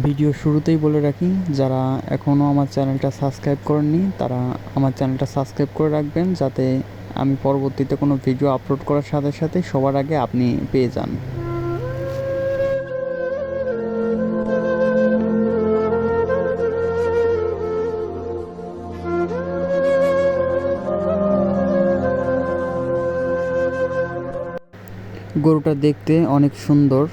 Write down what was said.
Video শুরুতেই বলে রাখি, যারা এখনও আমার চ্যানেলটা সাবস্ক্রাইব করেননি, তারা আমার চ্যানেলটা সাবস্ক্রাইব করে রাখবেন যাতে আমি পরবর্তীতে কোনো ভিডিও আপলোড করার সাথে সাথে সবার আগে আপনি পেয়ে যান। গরুটা দেখতে অনেক সুন্দর।